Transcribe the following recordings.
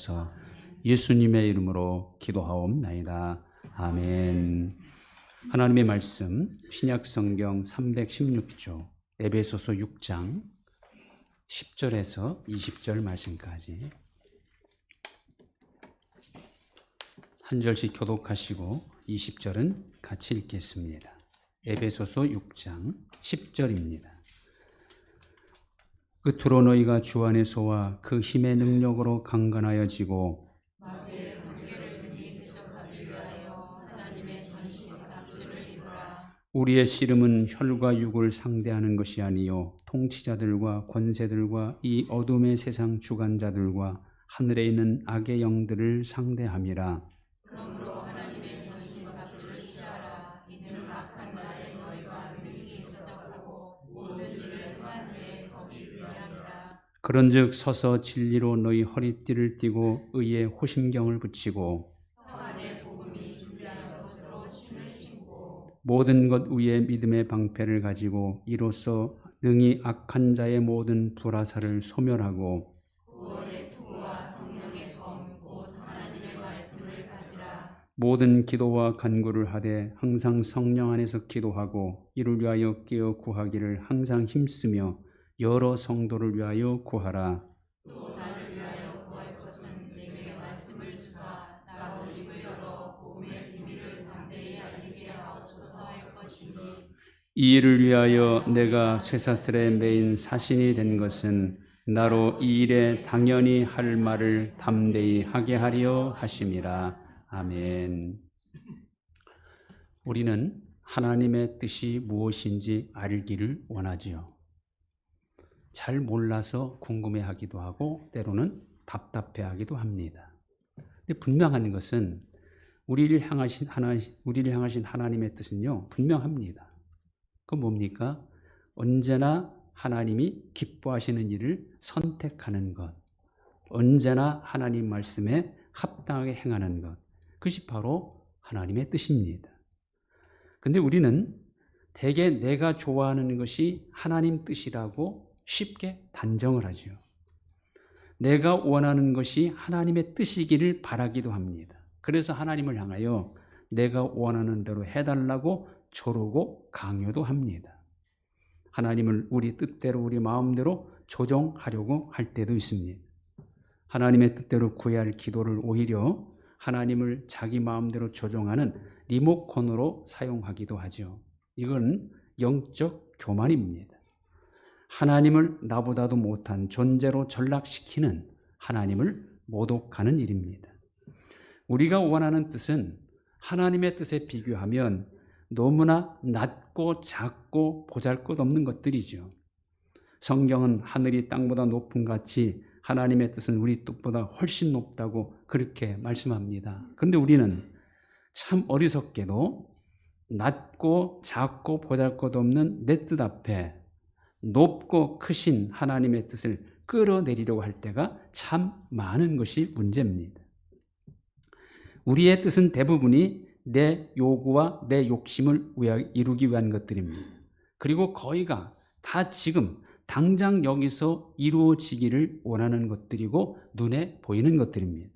주옵소서. 예수님의 이름으로 기도하옵나이다. 아멘. 하나님의 말씀 신약 성경 316조 에베소서 6장 10절에서 20절 말씀까지 한 절씩 교독하시고 20절은 같이 읽겠습니다. 에베소서 6장 10절입니다. 끝으로 너희가 주 안에서와 그 힘의 능력으로 강건하여지고 우리의 씨름은 혈과 육을 상대하는 것이 아니요 통치자들과 권세들과 이 어둠의 세상 주관자들과 하늘에 있는 악의 영들을 상대함이라. 그런즉 서서 진리로 너희 허리띠를 띠고 의의 호심경을 붙이고 모든 것 위에 믿음의 방패를 가지고 이로써 능히 악한 자의 모든 불화살을 소멸하고 모든 기도와 간구를 하되 항상 성령 안에서 기도하고 이를 위하여 깨어 구하기를 항상 힘쓰며 여러 성도를 위하여 구하라. 이 일을 위하여 내가 쇠사슬에 매인 사신이 된 것은 나로 이 일에 당연히 할 말을 담대히 하게 하려 하심이라. 아멘. 우리는 하나님의 뜻이 무엇인지 알기를 원하지요. 잘 몰라서 궁금해하기도 하고 때로는 답답해하기도 합니다. 근데 분명한 것은 우리를 향하신 하나 우리를 향하신 하나님의 뜻은요 분명합니다. 그 뭡니까? 언제나 하나님이 기뻐하시는 일을 선택하는 것, 언제나 하나님 말씀에 합당하게 행하는 것, 그것이 바로 하나님의 뜻입니다. 근데 우리는 대개 내가 좋아하는 것이 하나님 뜻이라고 쉽게 단정을 하죠. 내가 원하는 것이 하나님의 뜻이기를 바라기도 합니다. 그래서 하나님을 향하여 내가 원하는 대로 해달라고 조르고 강요도 합니다. 하나님을 우리 뜻대로 우리 마음대로 조정하려고 할 때도 있습니다. 하나님의 뜻대로 구해야 할 기도를 오히려 하나님을 자기 마음대로 조정하는 리모컨으로 사용하기도 하죠. 이건 영적 교만입니다. 하나님을 나보다도 못한 존재로 전락시키는 하나님을 모독하는 일입니다. 우리가 원하는 뜻은 하나님의 뜻에 비교하면 너무나 낮고 작고 보잘 것 없는 것들이죠. 성경은 하늘이 땅보다 높은 같이 하나님의 뜻은 우리 뜻보다 훨씬 높다고 그렇게 말씀합니다. 그런데 우리는 참 어리석게도 낮고 작고 보잘 것 없는 내 뜻 앞에 높고 크신 하나님의 뜻을 끌어내리려고 할 때가 참 많은 것이 문제입니다. 우리의 뜻은 대부분이 내 요구와 내 욕심을 이루기 위한 것들입니다. 그리고 거의가 다 지금 당장 여기서 이루어지기를 원하는 것들이고 눈에 보이는 것들입니다.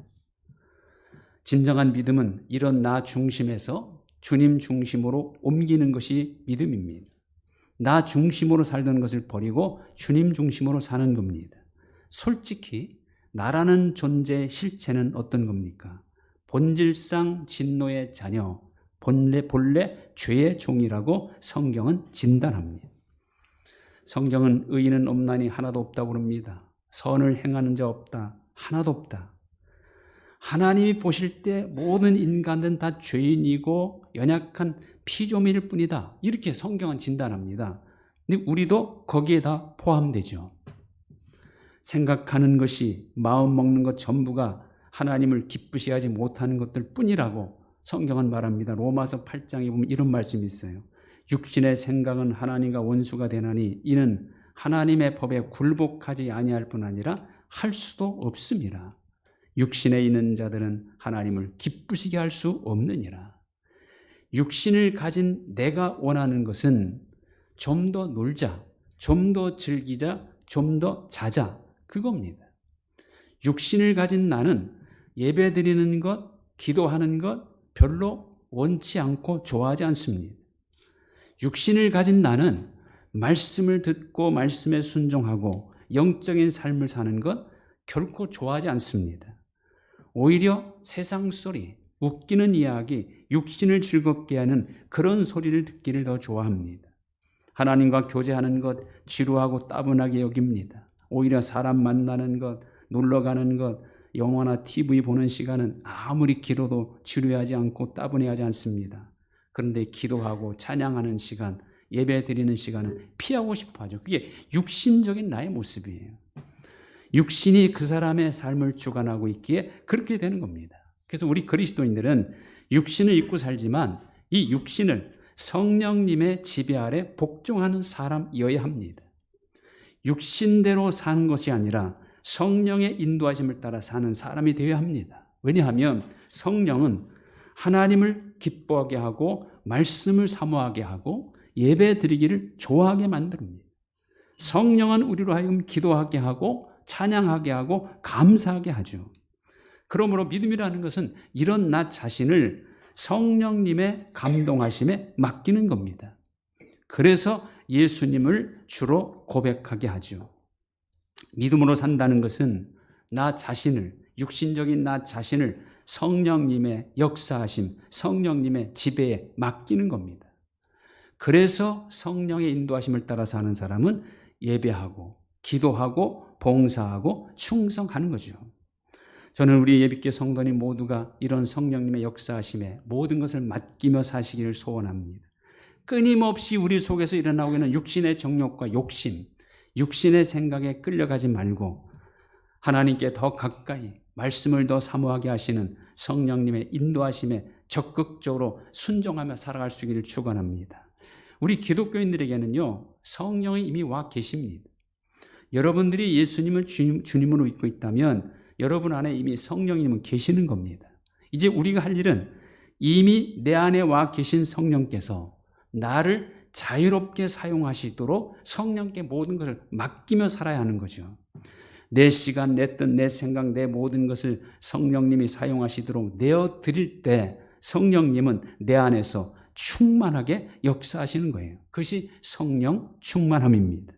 진정한 믿음은 이런 나 중심에서 주님 중심으로 옮기는 것이 믿음입니다. 나 중심으로 살던 것을 버리고 주님 중심으로 사는 겁니다. 솔직히 나라는 존재의 실체는 어떤 겁니까? 본질상 진노의 자녀, 본래, 본래 죄의 종이라고 성경은 진단합니다. 성경은 의인은 없나니 하나도 없다고 그럽니다. 선을 행하는 자 없다. 하나도 없다. 하나님이 보실 때 모든 인간은 다 죄인이고 연약한 피조물일 뿐이다. 이렇게 성경은 진단합니다. 근데 우리도 거기에 다 포함되죠. 생각하는 것이 마음 먹는 것 전부가 하나님을 기쁘시하지 못하는 것들 뿐이라고 성경은 말합니다. 로마서 8장에 보면 이런 말씀이 있어요. 육신의 생각은 하나님과 원수가 되나니 이는 하나님의 법에 굴복하지 아니할 뿐 아니라 할 수도 없습니다. 육신에 있는 자들은 하나님을 기쁘시게 할 수 없느니라. 육신을 가진 내가 원하는 것은 좀 더 놀자, 좀 더 즐기자, 좀 더 자자 그겁니다. 육신을 가진 나는 예배 드리는 것, 기도하는 것 별로 원치 않고 좋아하지 않습니다. 육신을 가진 나는 말씀을 듣고 말씀에 순종하고 영적인 삶을 사는 것 결코 좋아하지 않습니다. 오히려 세상 소리, 웃기는 이야기, 육신을 즐겁게 하는 그런 소리를 듣기를 더 좋아합니다. 하나님과 교제하는 것 지루하고 따분하게 여깁니다. 오히려 사람 만나는 것, 놀러 가는 것, 영화나 TV 보는 시간은 아무리 길어도 지루하지 않고 따분해하지 않습니다. 그런데 기도하고 찬양하는 시간, 예배 드리는 시간은 피하고 싶어 하죠. 그게 육신적인 나의 모습이에요. 육신이 그 사람의 삶을 주관하고 있기에 그렇게 되는 겁니다. 그래서 우리 그리스도인들은 육신을 입고 살지만 이 육신을 성령님의 지배 아래 복종하는 사람이어야 합니다. 육신대로 사는 것이 아니라 성령의 인도하심을 따라 사는 사람이 되어야 합니다. 왜냐하면 성령은 하나님을 기뻐하게 하고 말씀을 사모하게 하고 예배 드리기를 좋아하게 만듭니다. 성령은 우리로 하여금 기도하게 하고 찬양하게 하고 감사하게 하죠. 그러므로 믿음이라는 것은 이런 나 자신을 성령님의 감동하심에 맡기는 겁니다. 그래서 예수님을 주로 고백하게 하죠. 믿음으로 산다는 것은 나 자신을, 육신적인 나 자신을 성령님의 역사하심, 성령님의 지배에 맡기는 겁니다. 그래서 성령의 인도하심을 따라 사는 사람은 예배하고, 기도하고, 봉사하고, 충성하는 거죠. 저는 우리 예비교 성도님 모두가 이런 성령님의 역사하심에 모든 것을 맡기며 사시기를 소원합니다. 끊임없이 우리 속에서 일어나고 있는 육신의 정욕과 욕심, 육신의 생각에 끌려가지 말고 하나님께 더 가까이 말씀을 더 사모하게 하시는 성령님의 인도하심에 적극적으로 순종하며 살아갈 수 있기를 축원합니다. 우리 기독교인들에게는요 성령이 이미 와 계십니다. 여러분들이 예수님을 주님, 으로 믿고 있다면 여러분 안에 이미 성령님은 계시는 겁니다. 이제 우리가 할 일은 이미 내 안에 와 계신 성령께서 나를 자유롭게 사용하시도록 성령께 모든 것을 맡기며 살아야 하는 거죠. 내 시간, 내 뜻, 내 생각, 내 모든 것을 성령님이 사용하시도록 내어 드릴 때 성령님은 내 안에서 충만하게 역사하시는 거예요. 그것이 성령 충만함입니다.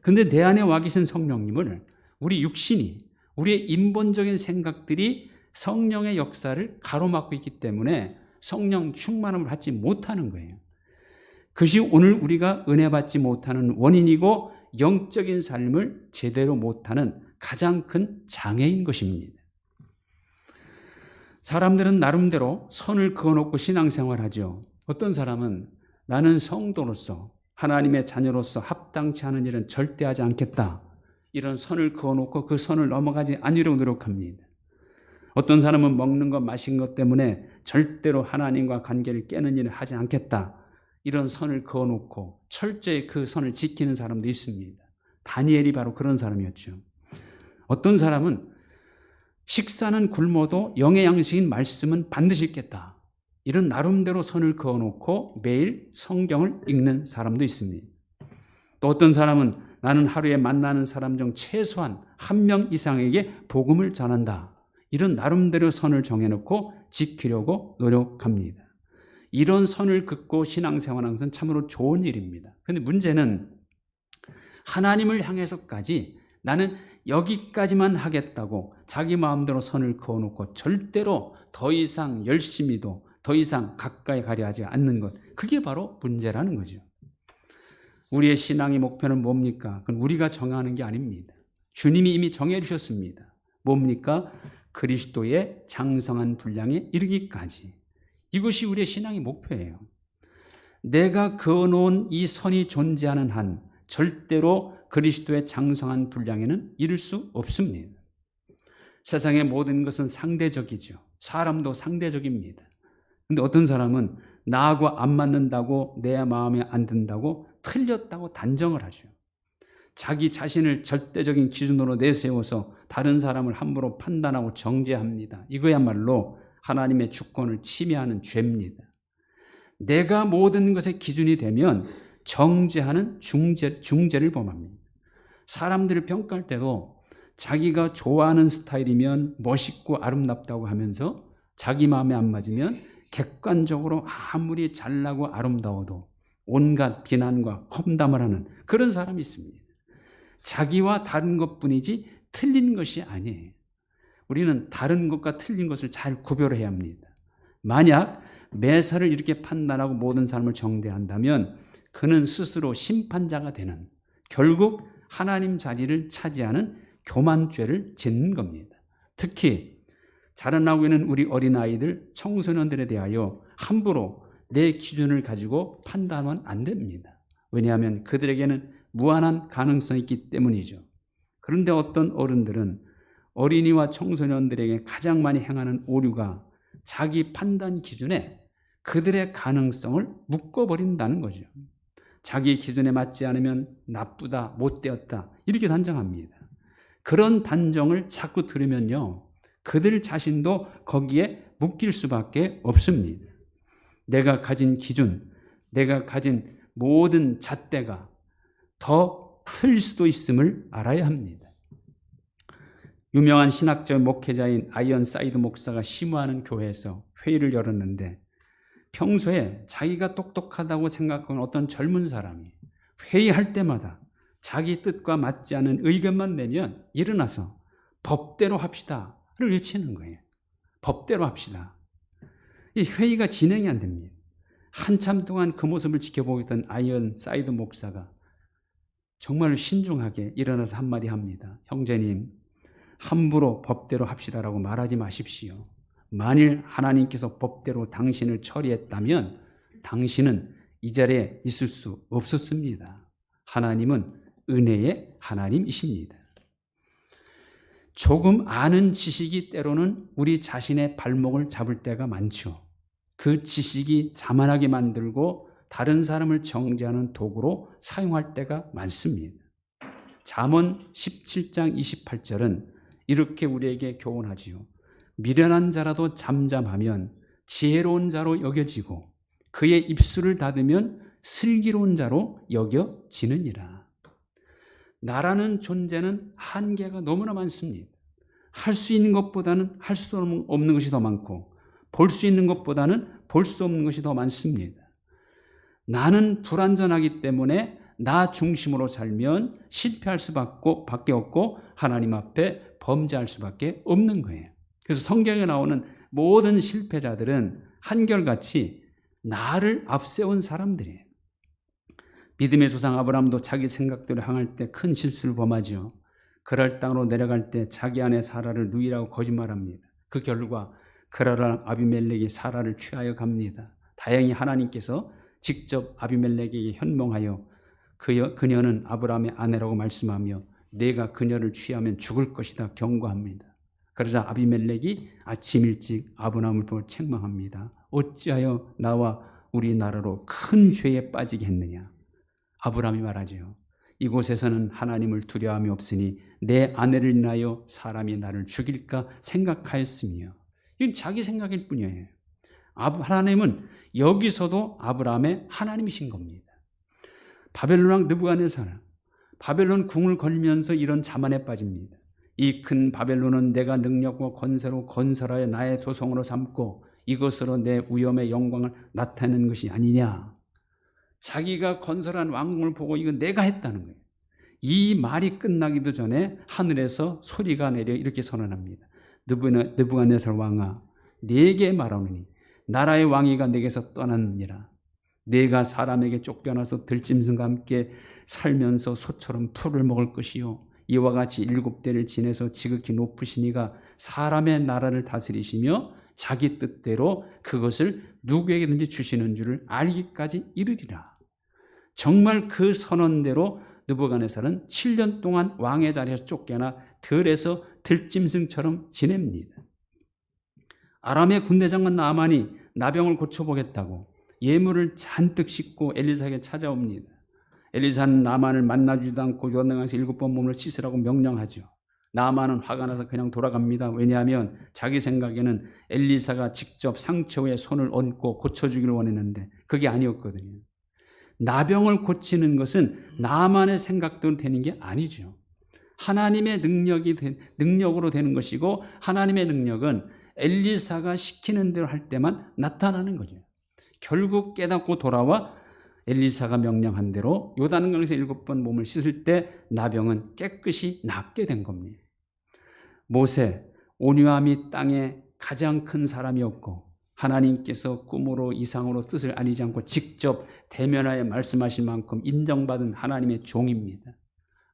근데 내 안에 와 계신 성령님을 우리 육신이, 우리의 인본적인 생각들이 성령의 역사를 가로막고 있기 때문에 성령 충만함을 받지 못하는 거예요. 그것이 오늘 우리가 은혜 받지 못하는 원인이고 영적인 삶을 제대로 못하는 가장 큰 장애인 것입니다. 사람들은 나름대로 선을 그어놓고 신앙생활하죠. 어떤 사람은 나는 성도로서 하나님의 자녀로서 합당치 않은 일은 절대 하지 않겠다. 이런 선을 그어놓고 그 선을 넘어가지 않으려고 노력합니다. 어떤 사람은 먹는 것, 마신 것 때문에 절대로 하나님과 관계를 깨는 일을 하지 않겠다. 이런 선을 그어놓고 철저히 그 선을 지키는 사람도 있습니다. 다니엘이 바로 그런 사람이었죠. 어떤 사람은 식사는 굶어도 영의 양식인 말씀은 반드시 있겠다. 이런 나름대로 선을 그어놓고 매일 성경을 읽는 사람도 있습니다. 또 어떤 사람은 나는 하루에 만나는 사람 중 최소한 한 명 이상에게 복음을 전한다. 이런 나름대로 선을 정해놓고 지키려고 노력합니다. 이런 선을 긋고 신앙생활하는 것은 참으로 좋은 일입니다. 근데 문제는 하나님을 향해서까지 나는 여기까지만 하겠다고 자기 마음대로 선을 그어놓고 절대로 더 이상 열심히도 더 이상 가까이 가려 하지 않는 것. 그게 바로 문제라는 거죠. 우리의 신앙의 목표는 뭡니까? 그건 우리가 정하는 게 아닙니다. 주님이 이미 정해 주셨습니다. 뭡니까? 그리스도의 장성한 분량에 이르기까지. 이것이 우리의 신앙의 목표예요. 내가 그어놓은 이 선이 존재하는 한 절대로 그리스도의 장성한 분량에는 이를 수 없습니다. 세상의 모든 것은 상대적이죠. 사람도 상대적입니다. 근데 어떤 사람은 나하고 안 맞는다고 내 마음에 안 든다고 틀렸다고 단정을 하죠. 자기 자신을 절대적인 기준으로 내세워서 다른 사람을 함부로 판단하고 정죄합니다. 이거야말로 하나님의 주권을 침해하는 죄입니다. 내가 모든 것의 기준이 되면 정죄하는 중죄, 중죄를 범합니다. 사람들을 평가할 때도 자기가 좋아하는 스타일이면 멋있고 아름답다고 하면서 자기 마음에 안 맞으면 객관적으로 아무리 잘나고 아름다워도 온갖 비난과 험담을 하는 그런 사람이 있습니다. 자기와 다른 것 뿐이지 틀린 것이 아니에요. 우리는 다른 것과 틀린 것을 잘 구별해야 합니다. 만약 매사를 이렇게 판단하고 모든 사람을 정죄한다면 그는 스스로 심판자가 되는 결국 하나님 자리를 차지하는 교만죄를 짓는 겁니다. 특히 자라나고 있는 우리 어린아이들, 청소년들에 대하여 함부로 내 기준을 가지고 판단하면 안 됩니다. 왜냐하면 그들에게는 무한한 가능성이 있기 때문이죠. 그런데 어떤 어른들은 어린이와 청소년들에게 가장 많이 행하는 오류가 자기 판단 기준에 그들의 가능성을 묶어버린다는 거죠. 자기 기준에 맞지 않으면 나쁘다, 못되었다, 이렇게 단정합니다. 그런 단정을 자꾸 들으면요, 그들 자신도 거기에 묶일 수밖에 없습니다. 내가 가진 기준, 내가 가진 모든 잣대가 더 틀릴 수도 있음을 알아야 합니다. 유명한 신학적 목회자인 아이언 사이드 목사가 심화하는 교회에서 회의를 열었는데 평소에 자기가 똑똑하다고 생각하는 어떤 젊은 사람이 회의할 때마다 자기 뜻과 맞지 않은 의견만 내면 일어나서 법대로 합시다를 외치는 거예요. 법대로 합시다. 이 회의가 진행이 안 됩니다. 한참 동안 그 모습을 지켜보고 있던 아이언 사이드 목사가 정말 신중하게 일어나서 한마디 합니다. 형제님, 함부로 법대로 합시다라고 말하지 마십시오. 만일 하나님께서 법대로 당신을 처리했다면 당신은 이 자리에 있을 수 없었습니다. 하나님은 은혜의 하나님이십니다. 조금 아는 지식이 때로는 우리 자신의 발목을 잡을 때가 많죠. 그 지식이 자만하게 만들고 다른 사람을 정죄하는 도구로 사용할 때가 많습니다. 잠언 17장 28절은 이렇게 우리에게 교훈하지요. 미련한 자라도 잠잠하면 지혜로운 자로 여겨지고 그의 입술을 닫으면 슬기로운 자로 여겨지느니라. 나라는 존재는 한계가 너무나 많습니다. 할 수 있는 것보다는 할 수 없는 것이 더 많고 볼 수 있는 것보다는 볼 수 없는 것이 더 많습니다. 나는 불완전하기 때문에 나 중심으로 살면 실패할 수밖에 없고 하나님 앞에 범죄할 수밖에 없는 거예요. 그래서 성경에 나오는 모든 실패자들은 한결같이 나를 앞세운 사람들이에요. 믿음의 조상 아브라함도 자기 생각대로 향할 때 큰 실수를 범하죠. 그럴 땅으로 내려갈 때 자기 아내 사라를 누이라고 거짓말합니다. 그 결과 그라랑 아비멜렉이 사라를 취하여 갑니다. 다행히 하나님께서 직접 아비멜렉에게 현몽하여 그 그녀는 아브라함의 아내라고 말씀하며 내가 그녀를 취하면 죽을 것이다 경고합니다. 그러자 아비멜렉이 아침 일찍 아브라함을 보고 책망합니다. 어찌하여 나와 우리 나라로 큰 죄에 빠지게 했느냐? 아브라함이 말하죠. 이곳에서는 하나님을 두려움이 없으니 내 아내를 인하여 사람이 나를 죽일까 생각하였으며 이건 자기 생각일 뿐이에요. 하나님은 여기서도 아브라함의 하나님이신 겁니다. 바벨론 왕 느부갓네살 바벨론 궁을 걸면서 이런 자만에 빠집니다. 이 큰 바벨론은 내가 능력과 건세로 건설하여 나의 도성으로 삼고 이것으로 내 위엄의 영광을 나타내는 것이 아니냐. 자기가 건설한 왕궁을 보고 이건 내가 했다는 거예요. 이 말이 끝나기도 전에 하늘에서 소리가 내려 이렇게 선언합니다. 느부갓네살 왕아, 내게 말하노니 나라의 왕위가 내게서 떠났느니라. 내가 사람에게 쫓겨나서 들짐승과 함께 살면서 소처럼 풀을 먹을 것이요. 이와 같이 일곱 대를 지내서 지극히 높으시니가 사람의 나라를 다스리시며 자기 뜻대로 그것을 누구에게든지 주시는 줄을 알기까지 이르리라. 정말 그 선언대로 느부갓네살은 7년 동안 왕의 자리에서 쫓겨나 들에서 들짐승처럼 지냅니다. 아람의 군대장관 나만이 나병을 고쳐보겠다고 예물을 잔뜩 싣고 엘리사에게 찾아옵니다. 엘리사는 나만을 만나주지도 않고 요단강에서 일곱 번 몸을 씻으라고 명령하죠. 나만은 화가 나서 그냥 돌아갑니다. 왜냐하면 자기 생각에는 엘리사가 직접 상처에 손을 얹고 고쳐주기를 원했는데 그게 아니었거든요. 나병을 고치는 것은 나만의 생각대로 되는 게 아니죠. 하나님의 능력이 되, 능력으로 되는 것이고 하나님의 능력은 엘리사가 시키는 대로 할 때만 나타나는 거죠. 결국 깨닫고 돌아와 엘리사가 명령한 대로 요단강에서 일곱 번 몸을 씻을 때 나병은 깨끗이 낫게 된 겁니다. 모세 온유함이 땅에 가장 큰 사람이었고 하나님께서 꿈으로 이상으로 뜻을 아니지 않고 직접 대면하여 말씀하신 만큼 인정받은 하나님의 종입니다.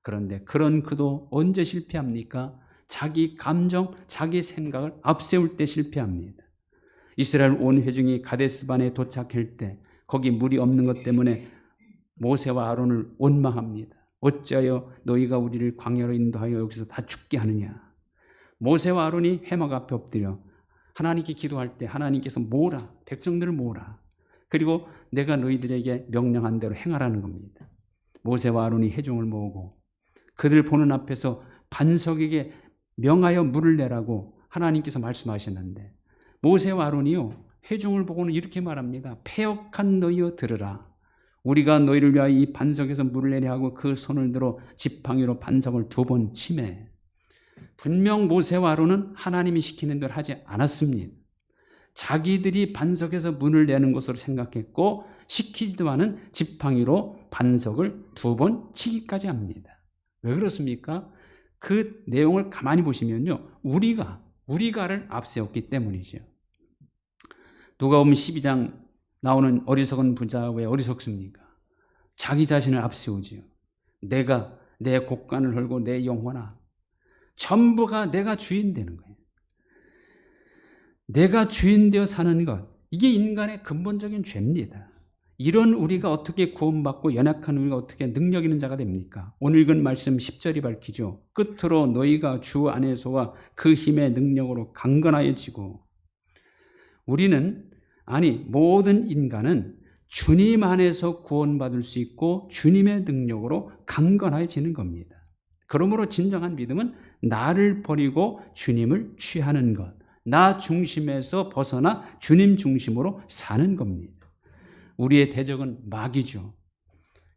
그런데 그런 그도 언제 실패합니까? 자기 감정, 자기 생각을 앞세울 때 실패합니다. 이스라엘 온 회중이 가데스반에 도착할 때 거기 물이 없는 것 때문에 모세와 아론을 원망합니다. 어찌하여 너희가 우리를 광야로 인도하여 여기서 다 죽게 하느냐? 모세와 아론이 해막 앞에 엎드려 하나님께 기도할 때 하나님께서 모으라 백성들을 모으라 그리고 내가 너희들에게 명령한 대로 행하라는 겁니다. 모세와 아론이 회중을 모으고 그들 보는 앞에서 반석에게 명하여 물을 내라고 하나님께서 말씀하셨는데 모세와 아론이요 회중을 보고는 이렇게 말합니다. 폐역한 너희여 들으라. 우리가 너희를 위하여 이 반석에서 물을 내려 하고 그 손을 들어 지팡이로 반석을 두 번 치매. 분명 모세와 아론은 하나님이 시키는 대로 하지 않았습니다. 자기들이 반석에서 문을 내는 것으로 생각했고 시키지도 않은 지팡이로 반석을 두 번 치기까지 합니다. 왜 그렇습니까? 그 내용을 가만히 보시면요. 우리가 우리가를 앞세웠기 때문이죠. 누가 보면 12장 나오는 어리석은 부자 왜 어리석습니까? 자기 자신을 앞세우지요. 내가 내 곡간을 헐고 내 영혼아 전부가 내가 주인 되는 거예요. 내가 주인 되어 사는 것 이게 인간의 근본적인 죄입니다. 이런 우리가 어떻게 구원받고 연약한 우리가 어떻게 능력 있는 자가 됩니까? 오늘 읽은 말씀 10절이 밝히죠. 끝으로 너희가 주 안에서와 그 힘의 능력으로 강건하여지고 우리는 아니 모든 인간은 주님 안에서 구원받을 수 있고 주님의 능력으로 강건해지는 겁니다. 그러므로 진정한 믿음은 나를 버리고 주님을 취하는 것, 나 중심에서 벗어나 주님 중심으로 사는 겁니다. 우리의 대적은 마귀죠.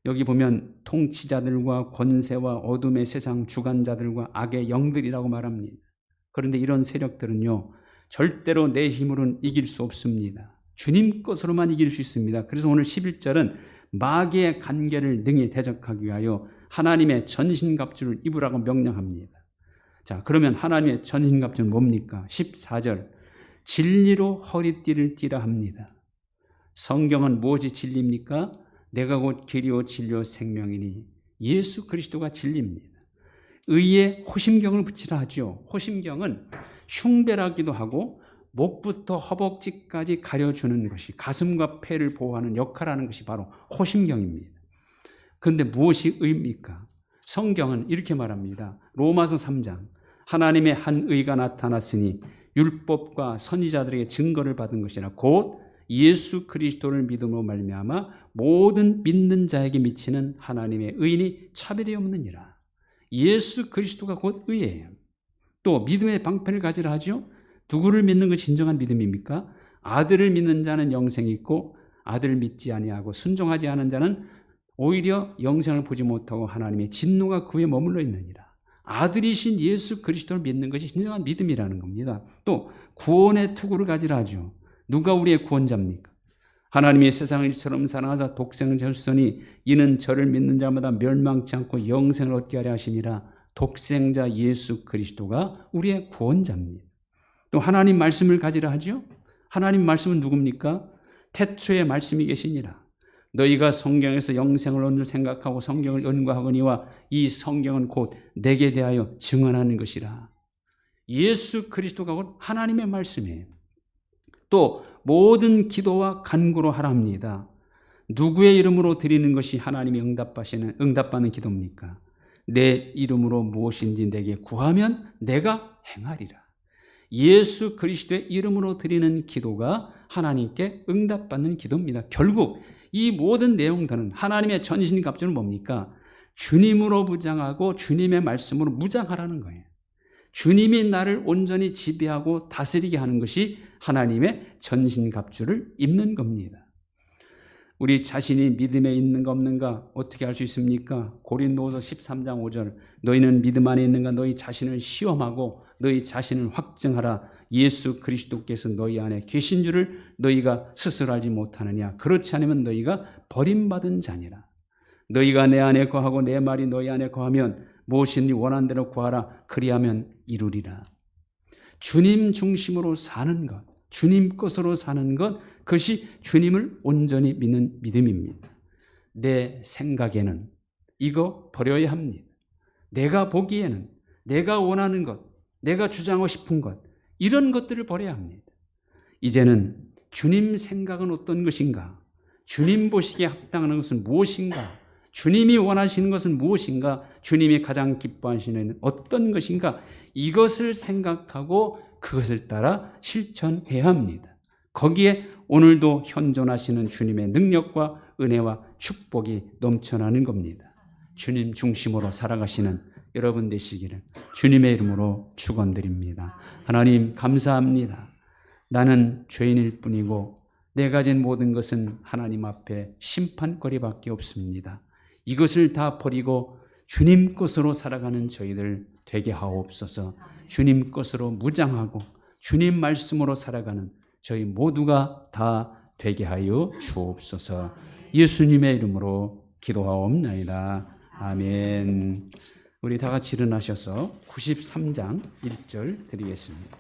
여기 보면 통치자들과 권세와 어둠의 세상 주관자들과 악의 영들이라고 말합니다. 그런데 이런 세력들은요, 절대로 내 힘으로는 이길 수 없습니다. 주님 것으로만 이길 수 있습니다. 그래서 오늘 11절은 마귀의 관계를 능히 대적하기 위하여 하나님의 전신갑주를 입으라고 명령합니다. 자, 그러면 하나님의 전신갑주는 뭡니까? 14절. 진리로 허리띠를 띠라 합니다. 성경은 무엇이 진리입니까? 내가 곧 길이요 진리요 생명이니 예수 그리스도가 진리입니다. 의에 호심경을 붙이라 하죠. 호심경은 흉배라기도 하고 목부터 허벅지까지 가려주는 것이 가슴과 폐를 보호하는 역할하는 것이 바로 호심경입니다. 그런데 무엇이 의입니까? 성경은 이렇게 말합니다. 로마서 3장 하나님의 한 의가 나타났으니 율법과 선지자들에게 증거를 받은 것이라 곧 예수 그리스도를 믿음으로 말미암아 모든 믿는 자에게 미치는 하나님의 의인이 차별이 없느니라. 예수 그리스도가 곧 의예요. 또 믿음의 방편을 가지라 하죠. 누구를 믿는 것이 진정한 믿음입니까? 아들을 믿는 자는 영생이 있고 아들을 믿지 아니하고 순종하지 않은 자는 오히려 영생을 보지 못하고 하나님의 진노가 그에 머물러 있느니라. 아들이신 예수 그리스도를 믿는 것이 진정한 믿음이라는 겁니다. 또 구원의 투구를 가지라 하죠. 누가 우리의 구원자입니까? 하나님이 세상을 이처럼 사랑하사 독생을 주셨으니 이는 저를 믿는 자마다 멸망치 않고 영생을 얻게 하려 하심이라 독생자 예수 그리스도가 우리의 구원자입니다. 또 하나님 말씀을 가지라 하죠. 하나님 말씀은 누굽니까? 태초에 말씀이 계시니라. 너희가 성경에서 영생을 얻는 생각하고 성경을 연구하거니와 이 성경은 곧 내게 대하여 증언하는 것이라. 예수 그리스도가 곧 하나님의 말씀이에요. 또 모든 기도와 간구로 하랍니다. 누구의 이름으로 드리는 것이 하나님이 응답하시는 응답받는 기도입니까? 내 이름으로 무엇인지 내게 구하면 내가 행하리라. 예수 그리스도의 이름으로 드리는 기도가 하나님께 응답받는 기도입니다. 결국 이 모든 내용들은 하나님의 전신 갑주는 뭡니까? 주님으로 무장하고 주님의 말씀으로 무장하라는 거예요. 주님이 나를 온전히 지배하고 다스리게 하는 것이 하나님의 전신갑주를 입는 겁니다. 우리 자신이 믿음에 있는가 없는가 어떻게 알 수 있습니까? 고린도서 13장 5절 너희는 믿음 안에 있는가? 너희 자신을 시험하고 너희 자신을 확증하라. 예수 그리스도께서 너희 안에 계신 줄을 너희가 스스로 알지 못하느냐? 그렇지 않으면 너희가 버림받은 자니라. 너희가 내 안에 거하고 내 말이 너희 안에 거하면 무엇이니 원한 대로 구하라. 그리하면 이루리라 주님 중심으로 사는 것 주님 것으로 사는 것 그것이 주님을 온전히 믿는 믿음입니다. 내 생각에는 이거 버려야 합니다. 내가 보기에는 내가 원하는 것, 내가 주장하고 싶은 것, 이런 것들을 버려야 합니다. 이제는 주님 생각은 어떤 것인가? 주님 보시기에 합당한 것은 무엇인가? 주님이 원하시는 것은 무엇인가? 주님이 가장 기뻐하시는 어떤 것인가? 이것을 생각하고 그것을 따라 실천해야 합니다. 거기에 오늘도 현존하시는 주님의 능력과 은혜와 축복이 넘쳐나는 겁니다. 주님 중심으로 살아가시는 여러분 되시기를 주님의 이름으로 축원드립니다. 하나님 감사합니다. 나는 죄인일 뿐이고 내 가 진 모든 것은 하나님 앞에 심판거리밖에 없습니다. 이것을 다 버리고 주님 것으로 살아가는 저희들 되게 하옵소서. 주님 것으로 무장하고 주님 말씀으로 살아가는 저희 모두가 다 되게 하여 주옵소서. 예수님의 이름으로 기도하옵나이다. 아멘. 우리 다 같이 일어나셔서 93장 1절 드리겠습니다.